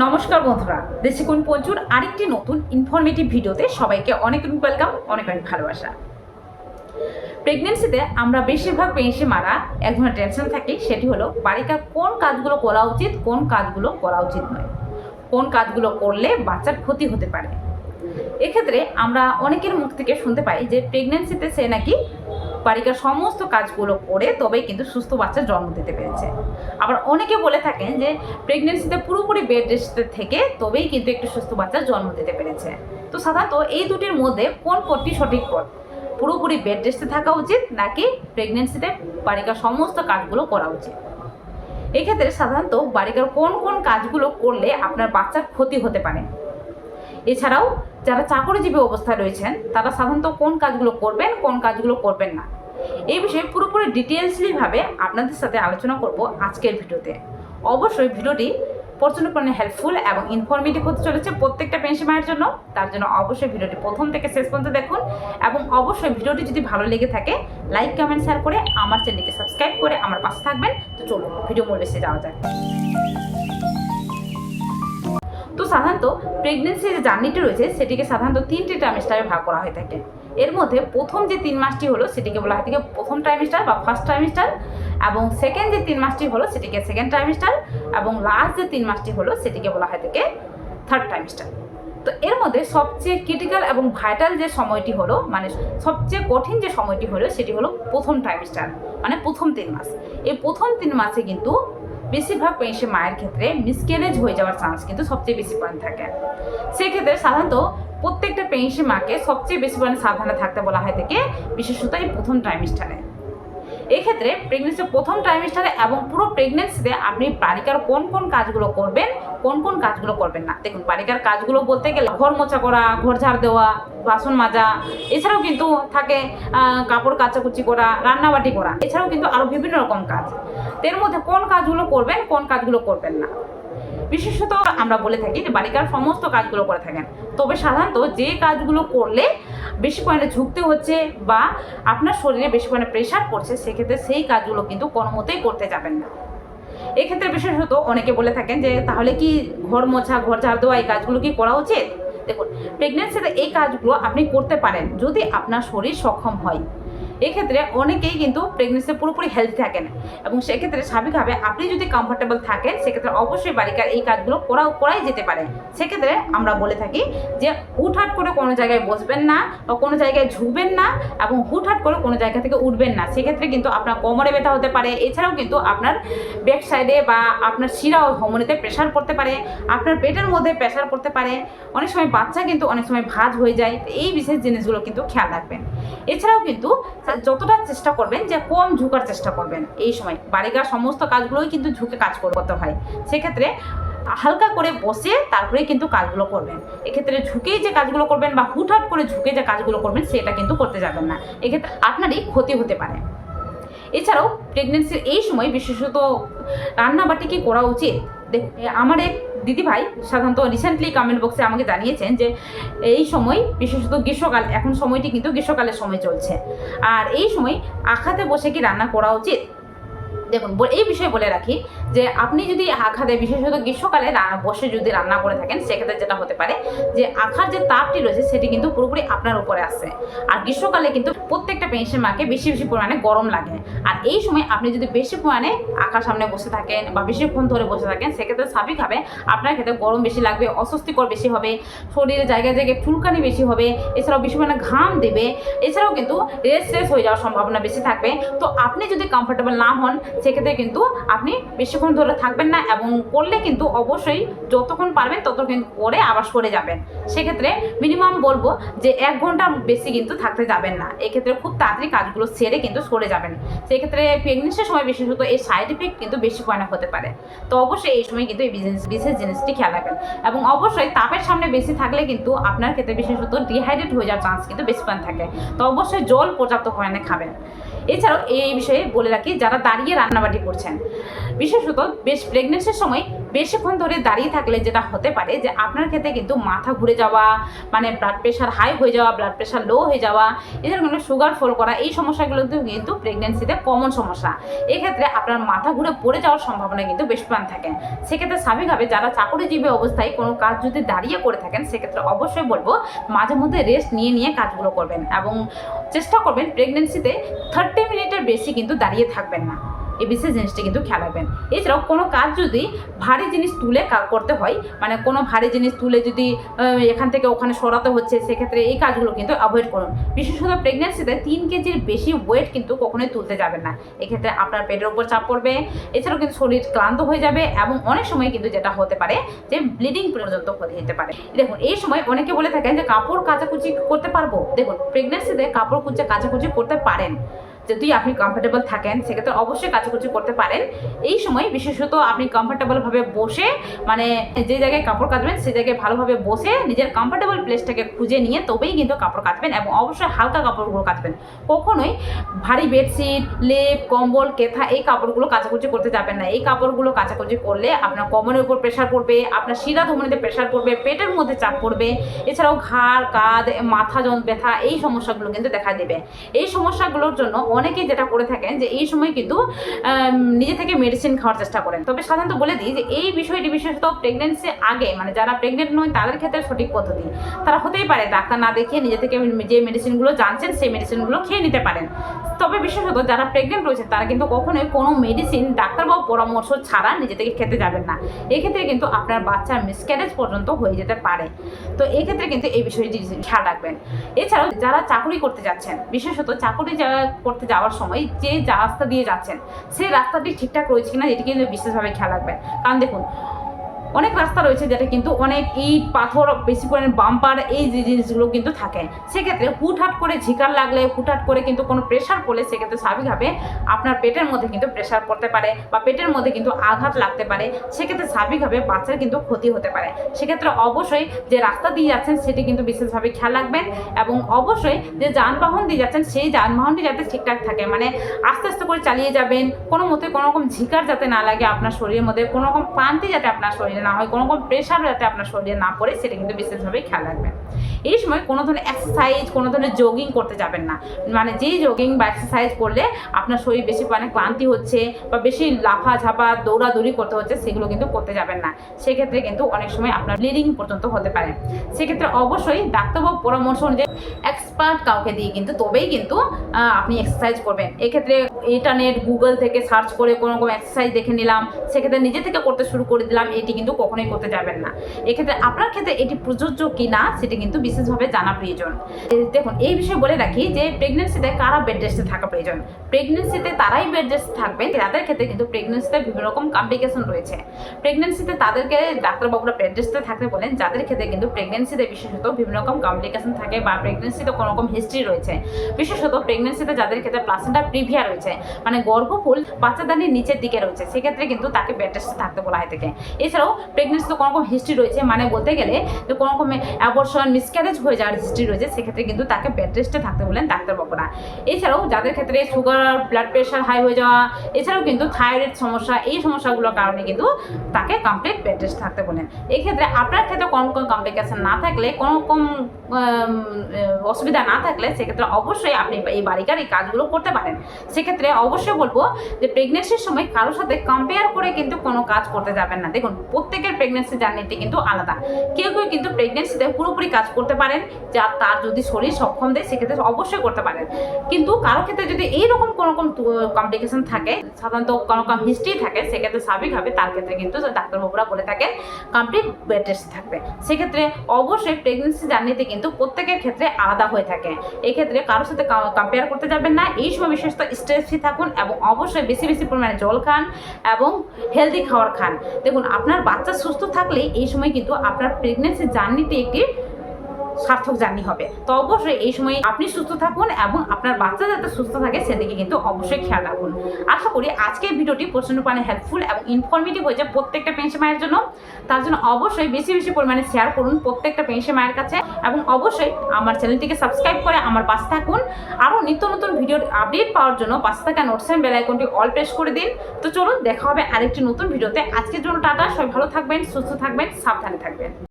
নমস্কার বন্ধুরা, দেশিকুন পঞ্চুর আরেকটি নতুন ইনফরমেটিভ ভিডিওতে সবাইকে অনেক অনেক ওয়েলকাম অনেক অনেক ভালোবাসা। প্রেগনেন্সিতে আমরা বেশিরভাগ পেয়েছি মারা, এক ধরনের টেনশন থাকি সেটি হলো বাড়িকার কোন কাজগুলো করা উচিত, কোন কাজগুলো করা উচিত নয়। কোন কাজগুলো করলে বাচ্চার ক্ষতি হতে পারে? এক্ষেত্রে আমরা অনেকের মুখ থেকে শুনতে পাই যে প্রেগনেন্সিতে সে নাকি বাড়িকার সমস্ত কাজগুলো করে তবেই কিন্তু সুস্থ বাচ্চা জন্ম দিতে পেরেছে। আবার অনেকে বলে থাকেন যে প্রেগনেন্সিতে পুরোপুরি বেড রেস্টে থেকে তবেই কিন্তু একটি সুস্থ বাচ্চার জন্ম দিতে পেরেছে। তো সাধারণত এই দুটির মধ্যে কোন পথটি সঠিক পথ? পুরোপুরি বেড রেস্টে থাকা উচিত নাকি প্রেগনেন্সিতে বাড়িকার সমস্ত কাজগুলো করা উচিত? এক্ষেত্রে সাধারণত বাড়িকার কোন কোন কাজগুলো করলে আপনার বাচ্চার ক্ষতি হতে পারে? এছাড়াও যারা চাকরিজীবী অবস্থায় রয়েছেন, তারা সাধারণত কোন কাজগুলো করবেন, কোন কাজগুলো করবেন না। এই বিষয়ে পুরোপুরি ডিটেলসলিভাবে আপনাদের সাথে আলোচনা করব আজকের ভিডিওতে। অবশ্যই ভিডিওটি প্রচণ্ড পরিমাণে হেল্পফুল এবং ইনফরমেটিভ হতে চলেছে প্রত্যেকটা পেনশন মায়ের জন্য। তার জন্য অবশ্যই ভিডিওটি প্রথম থেকে শেষ পর্যন্ত দেখুন এবং অবশ্যই ভিডিওটি যদি ভালো লেগে থাকে লাইক কমেন্ট শেয়ার করে আমার চ্যানেলকে সাবস্ক্রাইব করে আমার পাশে থাকবেন। তো চলুন, ভিডিও মূল এসে যাওয়া যায় সাধারণত প্রেগনেন্সির যে জার্নিটি রয়েছে, সেটিকে সাধারণত তিনটি ট্রাইমেস্টারে ভাগ করা হয়ে থাকে। এর মধ্যে প্রথম যে তিন মাসটি হলো, সেটিকে বলা হয় থেকে প্রথম ট্রাইমেস্টার বা ফার্স্ট ট্রাইমেস্টার এবং সেকেন্ড যে তিন মাসটি হলো, সেটিকে সেকেন্ড ট্রাইমেস্টার এবং লাস্ট যে তিন মাসটি হলো, সেটিকে বলা হয় থেকে থার্ড ট্রাইমেস্টার তো এর মধ্যে সবচেয়ে ক্রিটিক্যাল এবং ভাইটাল যে সময়টি হলো মানে সবচেয়ে কঠিন যে সময়টি হলো, সেটি হলো প্রথম ট্রাইমেস্টার মানে প্রথম তিন মাস। এই প্রথম তিন মাসে কিন্তু বেশিরভাগ পেশেন্ট মায়ের ক্ষেত্রে মিসক্যারেজ হয়ে যাওয়ার চান্স কিন্তু সবচেয়ে বেশি পয়েন্ট থাকে। সেক্ষেত্রে সাধারণত প্রত্যেকটা পেন্সি মাকে সবচেয়ে বেশি পরিমাণে সাবধানে থাকতে বলা হয় থেকে বিশেষত এই প্রথম ট্রাইমেস্টারে এক্ষেত্রে প্রেগনেন্সির প্রথম ট্রাইমেস্টারে এবং পুরো প্রেগনেন্সিতে আপনি বালিকার কোন কোন কাজগুলো করবেন, কোন কোন কাজগুলো করবেন না। দেখুন বালিকার কাজগুলো বলতে গেলে ঘর মোছা করা, ঘর ঝাড় দেওয়া, বাসন মাজা, এছাড়াও কিন্তু থাকে কাপড় কাচাকুচি করা, রান্নাবাটি করা, এছাড়াও কিন্তু আরও বিভিন্ন রকম কাজ। এর মধ্যে কোন কাজগুলো করবেন, কোন কাজগুলো করবেন না। বিশেষত আমরা বলে থাকি যে বালিকার সমস্ত কাজগুলো করে থাকেন। তবে সাধারণত যে কাজগুলো করলে বেশি পয়েন্টে ঝুঁকতে হচ্ছে বা আপনার শরীরে বেশি পয়েন্টে প্রেশার পড়ছে, সেক্ষেত্রে সেই কাজগুলো কিন্তু কোনো মতেই করতে যাবেন না। এক্ষেত্রে বিশেষত অনেকে বলে থাকেন যে, তাহলে কি ঘর মোছা, ঘর ঝাড় দেওয়া এই কাজগুলো কি করা উচিত? দেখুন প্রেগনেন্সিতে এই কাজগুলো আপনি করতে পারেন যদি আপনার শরীর সক্ষম হয়। এক্ষেত্রে অনেকেই কিন্তু প্রেগনেন্সি পুরোপুরি হেলথ থাকেন। এবং সেক্ষেত্রে স্বাভাবিকভাবে আপনি যদি কমফোর্টেবল থাকেন, সেক্ষেত্রে অবশ্যই বালিকার এই কাজগুলো করা করাই যেতে পারে। সেক্ষেত্রে আমরা বলে থাকি যে, হুটহাট করে কোনো জায়গায় বসবেন না বা কোনো জায়গায় ঝুঁকবেন না এবং হুটহাট করে কোনো জায়গা থেকে উঠবেন না। সেক্ষেত্রে কিন্তু আপনার কোমরে ব্যথা হতে পারে। এছাড়াও কিন্তু আপনার ব্যাক সাইডে বা আপনার শিরা ও ধমনীতে প্রেশার পড়তে পারে। আপনার পেটের মধ্যে প্রেশার পড়তে পারে। অনেক সময় বাচ্চা কিন্তু অনেক সময় ভাঁজ হয়ে যায়। এই বিশেষ জিনিসগুলো কিন্তু খেয়াল রাখবেন। এছাড়াও কিন্তু যতটা চেষ্টা করবেন যে কম ঝুঁকার চেষ্টা করবেন এই সময়। বাড়িকার সমস্ত কাজগুলোই কিন্তু ঝুঁকে কাজ করতে হয়। সেক্ষেত্রে হালকা করে বসে তারপরে কিন্তু কাজগুলো করবেন। এক্ষেত্রে ঝুঁকেই যে কাজগুলো করবেন বা হুটহাট করে ঝুঁকে যে কাজগুলো করবেন সেটা কিন্তু করতে যাবেন না। এক্ষেত্রে আপনারই ক্ষতি হতে পারে। এছাড়াও প্রেগনেন্সির এই সময় বিশেষত রান্নাবাটি কি করা উচিত? দেখ আমার এক দিদিভাই সাধারণত রিসেন্টলি কমেন্ট বক্সে আমাকে জানিয়েছেন যে এই সময়, বিশেষত গ্রীষ্মকাল, এখন সময়টি কিন্তু গ্রীষ্মকালের সময় চলছে। আর এই সময় আখাতে বসে কি রান্না করা উচিত? দেখুন এই বিষয়ে বলে রাখি যে আপনি যদি আখাতে বিশেষত গ্রীষ্মকালে বসে যদি রান্না করে থাকেন, সেক্ষেত্রে যেটা হতে পারে যে আখার যে তাপটি রয়েছে, সেটি কিন্তু পুরোপুরি আপনার উপরে আসে। আর গ্রীষ্মকালে কিন্তু প্রত্যেকটা পেনশন মাকে বেশি বেশি পরিমাণে গরম লাগে। আর এই সময় আপনি যদি বেশি পরিমাণে আখার সামনে বসে থাকেন বা বেশিক্ষণ ধরে বসে থাকেন, সেক্ষেত্রে স্বাভাবিকভাবে আপনার ক্ষেত্রে গরম বেশি লাগবে, অস্বস্তিকর বেশি হবে শরীরে জায়গায় জায়গায় ফুলকানি বেশি হবে, এছাড়াও বেশি পরিমাণে ঘাম দেবে, এছাড়াও কিন্তু রেস্টলেস হয়ে যাওয়ার সম্ভাবনা বেশি থাকবে। তো আপনি যদি কমফোর্টেবল না হন সেক্ষেত্রে কিন্তু আপনি বেশিক্ষণ ধরে থাকবেন না এবং করলে কিন্তু অবশ্যই যতক্ষণ পারবেন ততক্ষণ করে আবার সরে যাবেন। সেক্ষেত্রে মিনিমাম বলব যে এক ঘণ্টার বেশি কিন্তু থাকতে যাবেন না। এক্ষেত্রে খুব তাড়াতাড়ি কাজগুলো সেরে কিন্তু সরে যাবেন। সেক্ষেত্রে প্রেগনেন্সির সময় বিশেষত এই সাইড ইফেক্ট কিন্তু বেশি পরিমাণে হতে পারে। তো অবশ্যই এই সময় কিন্তু এই বিশেষ বিশেষ জিনিসটি খেয়াল রাখবেন। এবং অবশ্যই তাপের সামনে বেশি থাকলে কিন্তু আপনার ক্ষেত্রে বিশেষত ডিহাইড্রেট হয়ে যাওয়ার চান্স কিন্তু বেশি পরিমাণ থাকে। তো অবশ্যই জল পর্যাপ্ত পরিমাণে খাবেন। এছাড়াও এই বিষয়ে বলে রাখি যারা দাঁড়িয়ে রান্নাবাটি করছেন। বিশেষত বেশ প্রেগনেন্সির সময় বেশিক্ষণ ধরে দাঁড়িয়ে থাকলে যেটা হতে পারে যে আপনার ক্ষেত্রে কিন্তু মাথা ঘুরে যাওয়া মানে ব্লাড প্রেশার হাই হয়ে যাওয়া ব্লাড প্রেশার লো হয়ে যাওয়া এছাড়া কিন্তু সুগার ফল করা, এই সমস্যাগুলো কিন্তু প্রেগনেন্সিতে কমন সমস্যা। এক্ষেত্রে আপনার মাথা ঘুরে পড়ে যাওয়ার সম্ভাবনা কিন্তু বেশ প্রাণ থাকে। সেক্ষেত্রে স্বাভাবিকভাবে যারা চাকরিজীবী অবস্থায় কোনো কাজ যদি দাঁড়িয়ে করে থাকেন, সেক্ষেত্রে অবশ্যই বলব মাঝে মধ্যে রেস্ট নিয়ে নিয়ে কাজগুলো করবেন এবং চেষ্টা করবেন প্রেগনেন্সিতে থার্টি মিনিটের বেশি কিন্তু দাঁড়িয়ে থাকবেন না। এই বিশেষ জিনিসটা কিন্তু খেয়াল রাখবেন এছাড়াও কোনো কাজ যদি ভারী জিনিস তুলে করতে হয় মানে কোনো ভারী জিনিস তুলে যদি এখান থেকে ওখানে সরাতে হচ্ছে, সেক্ষেত্রে এই কাজগুলো কিন্তু অ্যাভয়েড করুন। বিশেষত প্রেগনেন্সিতে তিন কেজির বেশি ওয়েট কিন্তু কখনোই তুলতে যাবেন না। এক্ষেত্রে আপনার পেটের উপর চাপ পড়বে, এছাড়াও কিন্তু শরীর ক্লান্ত হয়ে যাবে এবং অনেক সময় কিন্তু যেটা হতে পারে যে ব্লিডিং পর্যন্ত হতে যেতে পারে। দেখুন, এই সময় অনেকে বলে থাকেন যে কাপড় কাচাকুচি করতে পারব। দেখুন প্রেগনেন্সিতে কাপড় কুচে কাচাকুচি করতে পারেন। যদি আপনি কমফোর্টেবল থাকেন, সেক্ষেত্রে অবশ্যই কাচাকুচি করতে পারেন। এই সময় বিশেষত আপনি কমফোর্টেবলভাবে বসে মানে যে জায়গায় কাপড় কাটবেন সেই জায়গায় ভালোভাবে বসে নিজের কমফোর্টেবল প্লেসটাকে খুঁজে নিয়ে তবেই কিন্তু কাপড় কাটবেন এবং অবশ্যই হালকা কাপড়গুলো কাটবেন কখনোই ভারী বেডশিট লেপ কম্বল, কেথা এই কাপড়গুলো কাচাকুচি করতে যাবেন না। এই কাপড়গুলো কাচাকুচি করলে আপনার কোমরের উপর প্রেশার পড়বে, আপনার শিরা ধমনিতে প্রেশার পড়বে, পেটের মধ্যে চাপ পড়বে, এছাড়াও ঘাড়, কাঁধ, মাথা যন ব্যথা এই সমস্যাগুলো কিন্তু দেখা দেবে। এই সমস্যাগুলোর জন্য অনেকেই যেটা করে থাকেন যে এই সময় কিন্তু নিজে থেকে মেডিসিন খাওয়ার চেষ্টা করেন। তবে সাধারণত বলে দিই যে এই বিষয়টি বিশেষত প্রেগনেন্সি আগে মানে যারা প্রেগনেন্ট নয় তাদের ক্ষেত্রে সঠিক পদ্ধতি। তারা হতেই পারে ডাক্তার না দেখিয়ে নিজে থেকে যে মেডিসিনগুলো জানছেন সেই মেডিসিনগুলো খেয়ে নিতে পারেন। তবে বিশেষত যারা প্রেগনেন্ট রয়েছে তারা কিন্তু কখনোই কোনো মেডিসিন ডাক্তারবাবু পরামর্শ ছাড়া নিজে থেকে খেতে যাবেন না। এক্ষেত্রে কিন্তু আপনার বাচ্চার মিসক্যারেজ পর্যন্ত হয়ে যেতে পারে। তো এক্ষেত্রে কিন্তু এই বিষয়টি খেয়াল রাখবেন। এছাড়াও যারা চাকরি করতে যাচ্ছেন, বিশেষত চাকরি যা- করতে যাওয়ার সময় যে রাস্তা দিয়ে যাচ্ছেন সেই রাস্তাটি ঠিকঠাক রয়েছে কিনা এটিকে বিশেষভাবে খেয়াল রাখবেন। কারণ দেখুন অনেক রাস্তা রয়েছে যেটা কিন্তু অনেক ইট পাথর, বেশি করে বাম্পার এই যে জিনিসগুলো কিন্তু থাকে। সেক্ষেত্রে হুটহাট করে ঝিকার লাগলে, হুটহাট করে কিন্তু কোনো প্রেশার পড়লে সেক্ষেত্রে স্বাভাবিকভাবে আপনার পেটের মধ্যে কিন্তু প্রেশার পড়তে পারে বা পেটের মধ্যে কিন্তু আঘাত লাগতে পারে। সেক্ষেত্রে স্বাভাবিকভাবে বাচ্চার কিন্তু ক্ষতি হতে পারে। সেক্ষেত্রে অবশ্যই যে রাস্তা দিয়ে যাচ্ছেন সেটি কিন্তু বিশেষভাবে খেয়াল রাখবেন এবং অবশ্যই যে যানবাহন দিয়ে যাচ্ছেন সেই যানবাহনটি যাতে ঠিকঠাক থাকে। মানে আস্তে আস্তে করে চালিয়ে যাবেন, কোনো মতে কোনো রকম ঝিকার যাতে না লাগে আপনার শরীরের মধ্যে, কোনো রকম ক্লান্তি যাতে আপনার শরীরে না হয় কোনো রকম প্রেশার যাতে আপনার শরীরে না পড়ে, সেটা কিন্তু বিশেষভাবে খেয়াল রাখবেন। এই সময় কোনো ধরনের এক্সারসাইজ কোনো ধরনের জগিং করতে যাবেন না। মানে যেই জগিং বা এক্সারসাইজ করলে আপনার শরীর বেশি মানে ক্লান্তি হচ্ছে বা বেশি লাফা ঝাপা দৌড়াদৌড়ি করতে হচ্ছে, সেগুলো কিন্তু করতে যাবেন না। সেক্ষেত্রে কিন্তু অনেক সময় আপনার ব্লিডিং পর্যন্ত হতে পারে। সেক্ষেত্রে অবশ্যই ডাক্তারবাবু পরামর্শ অনুযায়ী এক্সপার্ট কাউকে দিয়ে কিন্তু, তবেই কিন্তু আপনি এক্সারসাইজ করবেন। এক্ষেত্রে ইন্টারনেট গুগল থেকে সার্চ করে কোনো রকম এক্সারসাইজ দেখে নিলাম। সেক্ষেত্রে নিজে থেকে করতে শুরু করে দিলাম, এটি কিন্তু কখনোই করতে যাবেন না। এক্ষেত্রে আপনার ক্ষেত্রে এটি প্রযোজ্য কি না সেটি কিন্তু বিশেষভাবে জানা প্রয়োজন। দেখুন, এই বিষয়ে বলে রাখি যে প্রেগনেন্সিতে কারা বেড রেস্টে থাকা প্রয়োজন? প্রেগনেন্সিতে তারাই বেড রেস্ট থাকবেন যাদের ক্ষেত্রে কিন্তু প্রেগনেন্সিতে বিভিন্ন রকম কমপ্লিকেশন রয়েছে। প্রেগনেন্সিতে তাদেরকে ডাক্তারবাবুরা বেড রেস্টে থাকতে বলেন, যাদের ক্ষেত্রে কিন্তু প্রেগনেন্সিতে বিশেষত বিভিন্ন রকম কমপ্লিকেশন থাকে বা প্রেগনেন্সিতে কোনো রকম হিস্ট্রি রয়েছে। বিশেষত প্রেগনেন্সিতে যাদের ক্ষেত্রে প্লাসেন্টা প্রিভিয়া রয়েছে মানে গর্ভফুল বাচ্চাদানির নিচের দিকে রয়েছে, সেক্ষেত্রে কিন্তু তাকে বেড রেস্টে থাকতে বলা হয় থাকে এছাড়াও প্রেগনেন্সিতে কোনো রকম হিস্ট্রি রয়েছে মানে বলতে গেলে যে কোনো রকম অ্যাবর্শন মিসক্যারেজ হয়ে যাওয়ার হিস্ট্রি রয়েছে, সেক্ষেত্রে কিন্তু তাকে বেড রেস্টে থাকতে বলেন ডাক্তারবাবুরা এছাড়াও যাদের ক্ষেত্রে সুগার ব্লাড প্রেশার হাই হয়ে যাওয়া, এছাড়াও কিন্তু থাইরয়েড সমস্যা, এই সমস্যাগুলোর কারণে কিন্তু তাকে কমপ্লিট বেড রেস্ট থাকতে বলেন এক্ষেত্রে আপনার ক্ষেত্রে কোনো রকম কমপ্লিকেশন না থাকলে, কোনো রকম অসুবিধা না থাকলে সেক্ষেত্রে অবশ্যই আপনি এই বাড়িকার এই কাজগুলো করতে পারেন। সেক্ষেত্রে অবশ্যই বলব যে প্রেগনেন্সির সময় কারোর সাথে কম্পেয়ার করে কিন্তু কোনো কাজ করতে যাবেন না। দেখুন প্রত্যেকের প্রেগনেন্সি জার্নিটি কিন্তু আলাদা। কেউ কেউ কিন্তু প্রেগনেন্সিতে পুরোপুরি কাজ করতে পারেন, যা তার যদি শরীর সক্ষম দেয়, সেক্ষেত্রে অবশ্যই করতে পারেন। কিন্তু কারও ক্ষেত্রে যদি এইরকম কোনো রকম কমপ্লিকেশন থাকে, সাধারণত কোনো রকম হিস্ট্রি থাকে, সেক্ষেত্রে স্বাভাবিকভাবে তার ক্ষেত্রে কিন্তু ডাক্তারবাবুরা বলে থাকেন কমপ্লিট বেড রেস্ট থাকবে। সেক্ষেত্রে অবশ্যই প্রেগনেন্সি জার্নিতে কিন্তু প্রত্যেকের ক্ষেত্রে আলাদা হয়ে থাকে। এক্ষেত্রে কারোর সাথে কম্পেয়ার করতে যাবেন না। এই সময় বিশেষত স্ট্রেস ফ্রি থাকুন এবং অবশ্যই বেশি বেশি পরিমাণে জল খান এবং হেলদি খাবার খান। দেখুন, আপনার বাচ্চা সুস্থ থাকলে এই সময় কিন্তু আপনার প্রেগনেন্সি জার্নিতে একটি সার্থক জার্নি হবে। তো অবশ্যই এই সময় আপনি সুস্থ থাকুন এবং আপনার বাচ্চা যাতে সুস্থ থাকে সেদিকে কিন্তু অবশ্যই খেয়াল রাখুন। আশা করি আজকের ভিডিওটি প্রচণ্ড পরিমাণে হেল্পফুল এবং ইনফরমেটিভ হয়েছে প্রত্যেকটা পেনশন মায়ের জন্য। তার জন্য অবশ্যই বেশি বেশি পরিমাণে শেয়ার করুন প্রত্যেকটা পেনশন মায়ের কাছে এবং অবশ্যই আমার চ্যানেলটিকে সাবস্ক্রাইব করে আমার পাশে থাকুন। আরও নিত্য নতুন ভিডিওর আপডেট পাওয়ার জন্য পাশে থাকা নোটসেন বেল আইকনটি অল প্রেস করে দিন। তো চলুন, দেখা হবে আরেকটি নতুন ভিডিওতে আজকের জন্য টাটা, সবাই ভালো থাকবেন, সুস্থ থাকবেন, সাবধানে থাকবেন।